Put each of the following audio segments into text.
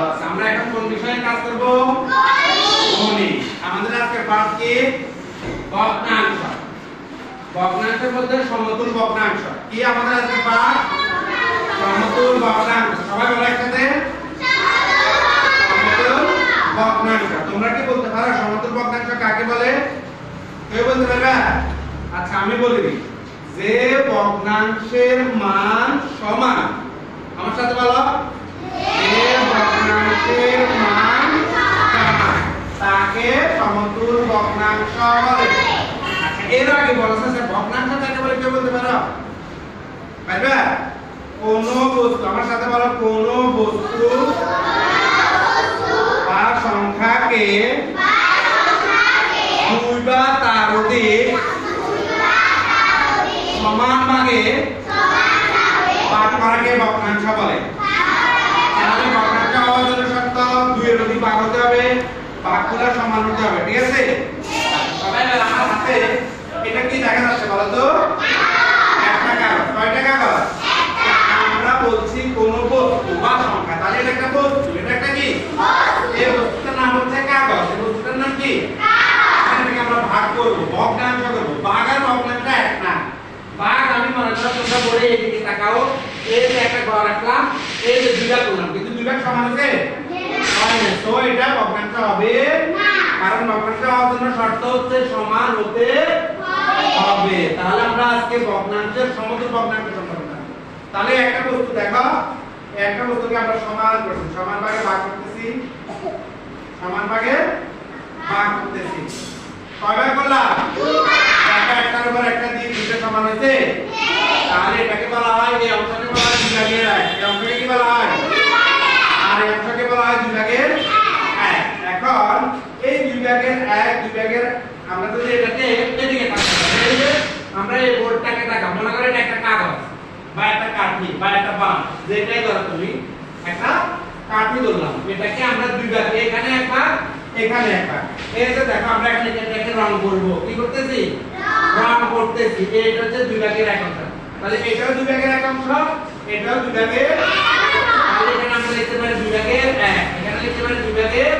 ভালো আমরা এখন কোন বিষয়ে কাজ করব? গণিত আমাদের আজকে পাঠ কি? ভগ্নাংশ। ভগ্নাংশের মধ্যে সমতুল ভগ্নাংশ। কি আমাদের আজকে পাঠ? সমতুল ভগ্নাংশ। সবাই বলো একসাথে। সমতুল ভগ্নাংশ। তোমরা কি বলতে পারো? সমতুল ভগ্নাংশ কাকে বলে? কেউ বলতে পারবে? আচ্ছা আমি বলে যে ভগ্নাংশের মান সমান। আমার সাথে বলো। ভগ্নাংশের মান তাকে সমতুল ভগ্নাংশ বলে। এর আগে বলছে যে ভগ্নাংশ কাকে বলে কেউ বলতে পারো? পারবে? কোন বস্তু? আমার সাথে বলো, কোন বস্তু বা সংখ্যাকে দুই বা তার অধিক সমান ভাগে ভাগ করাকে ভগ্নাংশ বলে তাহলে ভগ্নাংশ হওয়ার জন্য শর্ত ভাগ হতে হবে ভাগগুলো সমান হতে হবে ঠিক আছে এটা কি দেখা যাচ্ছে বলো তো? এই ভাগ করব আর আমি বলে এদিকে এই যে একটা ঘর রাখলাম, এই যে দুইটা করলাম, কিন্তু দুইটা সমান আছে এটা ভগ্নাংশ হবে কারণ ভগ্নাংশ হওয়ার জন্য শর্ত হচ্ছে সমান হতে হবে তাহলে আমরা আজকে ভগ্নাংশের সমতুল তাহলে একটা বস্তু দেখো একটা বস্তুকে আমরা সমান করছি সমান ভাগে ভাগ করতেছি সমান ভাগে ভাগ করতেছি কয় ভাগ করলাম একটা একটার একটা দিয়ে হয়েছে তাহলে এটাকে বলা হয় এই কি বলা হয়? অংশকে বলা দুই ভাগের এক। এখন এই দুই ভাগের এক দুই ভাগের আমরা যদি এটাকে এদিকে আমরা এই বোর্ডটাকে তাকাই মনে করেন একটা কাগজ বা একটা কাঠি বা একটা বাঁশ, যেটাই ধরো তুমি, একটা কাঠি ধরলাম। এটাকে আমরা দুই ভাগে এখানে এক ভাগ, এখানে এক ভাগ। এই যে দেখো, আমরা এখানে এটাকে রং করব। কি করতেছি? রং করতেছি। এটা হচ্ছে দুই ভাগের এক অংশ। তাহলে এটাও দুই ভাগের এক অংশ, এটাও দুই ভাগের তাহলে এখানে আমরা লিখতে পারি দুই ভাগের এক। এখানে লিখতে পারি দুই ভাগের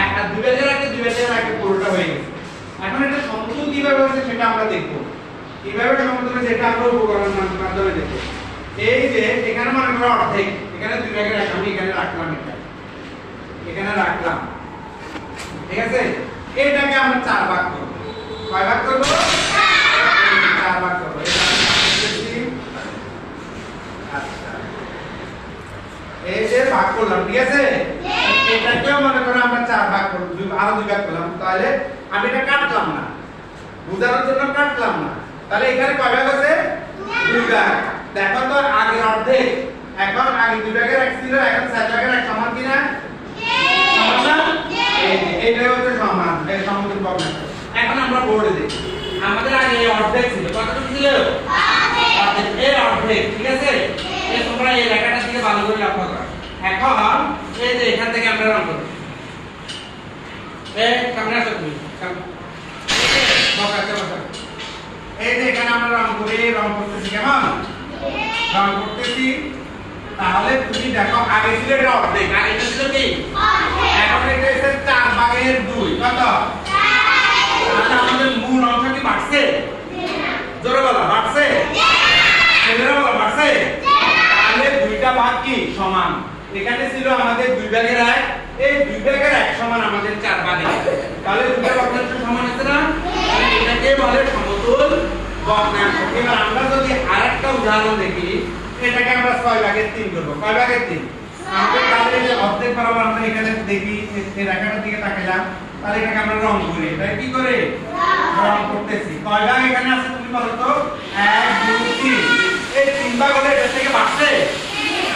এক। আর দুই ভাগের আগে দুই ভাগের আগে পুরোটা হয়ে গেছে। এখন এটা সমতুল কীভাবে হচ্ছে সেটা আমরা দেখব। কীভাবে সমতুল সেটা আমরা উপকরণ মাধ্যমে দেখব। এই যে এখানে মনে করো অর্ধেক। এখানে দুই ভাগের এক। আমি এখানে রাখলাম এটা। এখানে রাখলাম। ঠিক আছে? এটাকে আমরা চার ভাগ করব। কয় ভাগ করব? চার ভাগ করব এটা আমি করতেছি। আচ্ছা এই যে ভাগ করলাম ঠিক আছে? এটাকেও মনে করো আমরা চার ভাগ আরও দুই করলাম। তাহলে আমি এটা কাটলাম না। বোঝানোর জন্য কাটলাম না। তাহলে এখানে কয় ভাগ আছে? দুই ভাগ। দেখো তো আগের অর্ধেক। এখন আগে দুই ভাগের এক ছিল এখন চার ভাগের এক সমান কিনা? সমান না? এইটাই হচ্ছে সমান এই এখন আমরা বোর্ডে দেখি। আমাদের আগে এই অর্ধেক ছিল। কতটুকু ছিল? অর্ধেক। এই অর্ধেক ঠিক আছে? তোমরা এই লেখাটার দিকে ভালো করে লক্ষ্য করো। এখন এই যে এখান থেকে আমরা রং করব। সামনে আসো তুমি। এই যে এখানে আমরা রং করে রং করতেছি কেমন? রং করতেছি। তাহলে তুমি দেখো আগে ছিল এটা অর্ধেক আগে ছিল কি? এখন এটা এসে চার ভাগের দুই কত? তাহলে আমাদের মূল অংশ কি বাড়ছে? জোরে বলো বাড়ছে? ছেলেরা বলো বাড়ছে? তাহলে দুইটা ভাগ কি? সমান। এখানে ছিল আমাদের দুই ভাগের এক এই দুই ভাগের এক সমান আমাদের চার এক। তাহলে দুইটা ভগ্নাংশ সমান আছে না? এটাকে বলে সমতুল ভগ্নাংশ এবার আমরা যদি আরেকটা উদাহরণ দেখি, এটাকে আমরা ছয় ভাগের তিন করব। কয় ভাগের তিন। আমাদের তাহলে যে অর্ধেক বরাবর আমরা এখানে দেখি এই রেখাটার দিকে তাকাইলাম। তাহলে এটাকে আমরা রং করি। এটা কি করে? রং করতেছি। কয় ভাগ এখানে আছে তুমি বলো তো? এক, দুই, তিন। এই তিন ভাগ হলে এটা থেকে বাড়ছে?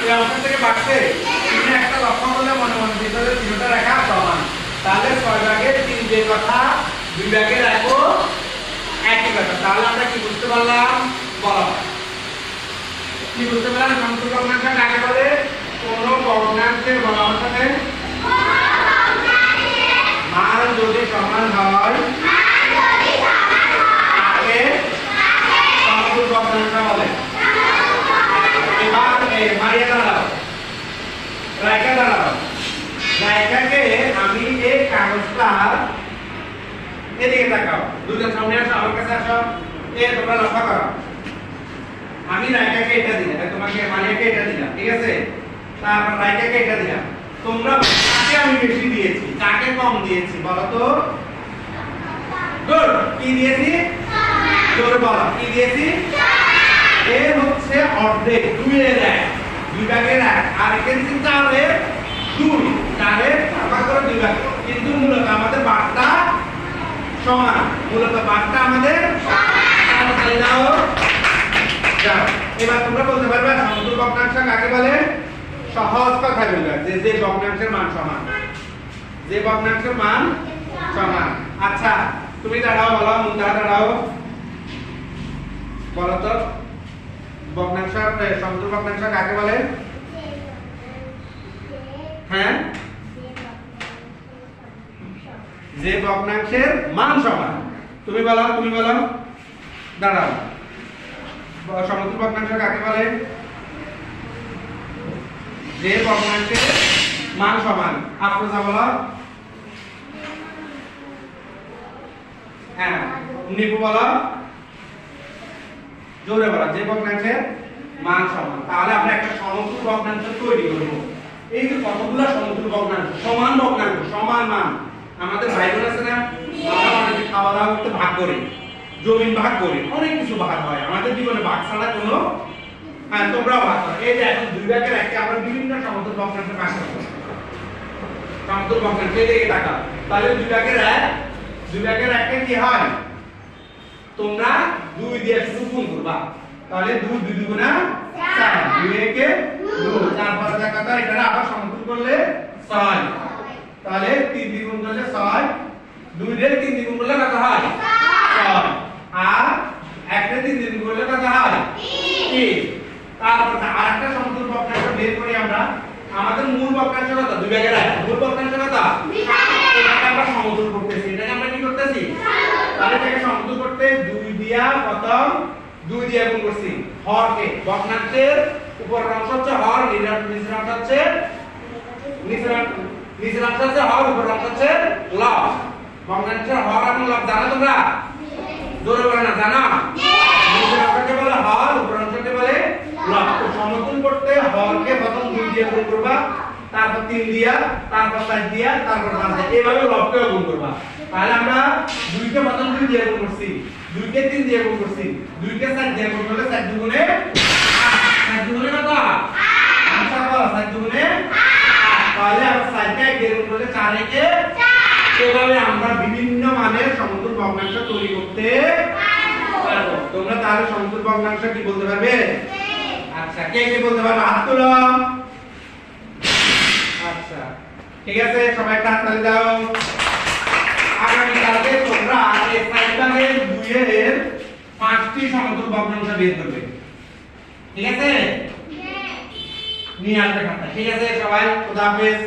এই থেকে বাড়ছে তুমি একটা লক্ষ্য করলে মনে মনে ভিতরে তিনটা রেখা সমান। তাহলে ছয় ভাগের তিন যে কথা, দুই ভাগের একও একই কথা। তাহলে আমরা কি বুঝতে পারলাম? বলা কি বুঝতে পারলাম? সমতুল ভগ্নাংশ কাকে বলে? কোনো ভগ্নাংশের বলা হচ্ছে এদিকে তাকাও। দুজন সামনে আসো, আমার কাছে আসো। এ তোমরা লক্ষ্য করো। আমি রাইকাকে এটা দিলাম তোমাকে মানিয়াকে এটা দিলাম, ঠিক আছে? তারপর রাইকাকে এটা দিলাম। তোমরা কাকে আমি বেশি দিয়েছি? কাকে কম দিয়েছি বলো তো? গুড কি দিয়েছি? জোরে বলো, কি দিয়েছি? এর হচ্ছে অর্ধেক, দুইয়ের এক, দুই ভাগের এক, আর এখানে চারের দুই, চারের ভাগ করে দুই ভাগ। কিন্তু মূলত আমাদের বাঘটা সমান। মূলত বাঘটা আমাদের? বলতে পারবে সমতুল ভগ্নাংশ কাকে বলে? সহজ কথায় বলবে। যে মান সমান। যে মান সমান। আচ্ছা তুমি দাঁড়াও, বলো, মুন্তাহা দাঁড়াও। বলো তো, ভগ্নাংশ সমতুল ভগ্নাংশ কাকে বলে? হ্যাঁ? যে ভগ্নাংশের মান সমান। তুমি বলো তুমি বলো। দাঁড়াও। সমতুল ভগ্নাংশ কাকে বলে? যে ভগ্নাংশের মান সমান। আফরোজা বলো। হ্যাঁ নিপু বলো। জোরে বলো, যে ভগ্নাংশের মান সমান। তাহলে আমরা একটা সমতুল ভগ্নাংশ তৈরি করব। এই যে কতগুলো সমতুল ভগ্নাংশ? সমান ভগ্নাংশ, সমান মান। আমাদের ভাই বোন আছে না, আমরা খাওয়া দাওয়া করতে ভাগ করি, জমিন ভাগ করি, অনেক কিছু ভাগ হয়। আমাদের জীবনে ভাগ ছাড়া কোনো হ্যাঁ তোমরাও ভাগ করো। এই যে এখন দুই ভাগের একটা আমরা বিভিন্ন সমতুল ভগ্নাংশ ভাগ করব। সমতুল ভগ্নাংশ এই দিকে তাকাও। তাহলে দুই ভাগের এক, দুই ভাগের একটা কি হয়? তোমরা দুই দিয়ে গুণ করবা। তাহলে দুই দুই দুগুণা চার দুই একে দুই তারপরে দেখা যায় এটা আবার সমতুল করলে ছয় তাহলে তিন দ্বিগুণ করলে ছয় দুই রে তিন দ্বিগুণ করলে কত হয় ছয় আর একটা তিন দ্বিগুণ করলে কত হয় তিন তারপর আর একটা সমতুল ভগ্নাংশ বের করি আমরা আমাদের মূল ভগ্নাংশ কত দুই ভাগের এক মূল ভগ্নাংশ কথা এটাকে আমরা সমতুল করতেছি এটাকে আমরা কি করতেছি? তাহলে এটাকে সমতুল করতে দুই দিয়া প্রথম দুই দিয়া গুণ করছি। হরকে ভগ্নাংশের উপরের অংশ হচ্ছে হর নিচের অংশ হচ্ছে নিচের অংশ হচ্ছে হর উপরের অংশ হচ্ছে লব। ভগ্নাংশের হর এবং লব জানো তোমরা? জোরে বলে না জানো? নিচের অংশকে বলে হর উপরের অংশকে বলে তো সমতুল করতে হরকে প্রথম দুই দিয়ে গুণ করবা, তারপর তিন দিয়া, তারপর চার দিয়া, তারপর পাঁচ দিয়া। এইভাবে লবকে গুণ করবা। তাহলে আমরা দুইকে প্রথম দুই দিয়ে গুণ করছি, দুইকে তিন দিয়ে গুণ করছি, দুইকে চার দিয়ে গুণ করলে চার দুগুণে। চার দুগুণে কত? আচ্ছা বলো, চার দুগুণে তাহলে আমরা চারকে এক গুণ করলে চার একে এভাবে আমরা বিভিন্ন মানের সমতুল ভগ্নাংশ তৈরি করতে পারব। তোমরা তাহলে সমতুল ভগ্নাংশ কি বলতে পারবে? আচ্ছা কে কে বলতে পারবে? হাত তুলো আচ্ছা ঠিক আছে সবাই একটা হাততালি দাও। আগামী কালকে তোমরা এই সাইকেলের দুইয়ের পাঁচটি সমতুল ভগ্নাংশ বের করবে। ঠিক আছে? নিয়ে আসবে খাতা। ঠিক আছে সবাই খোদা হাফেজ।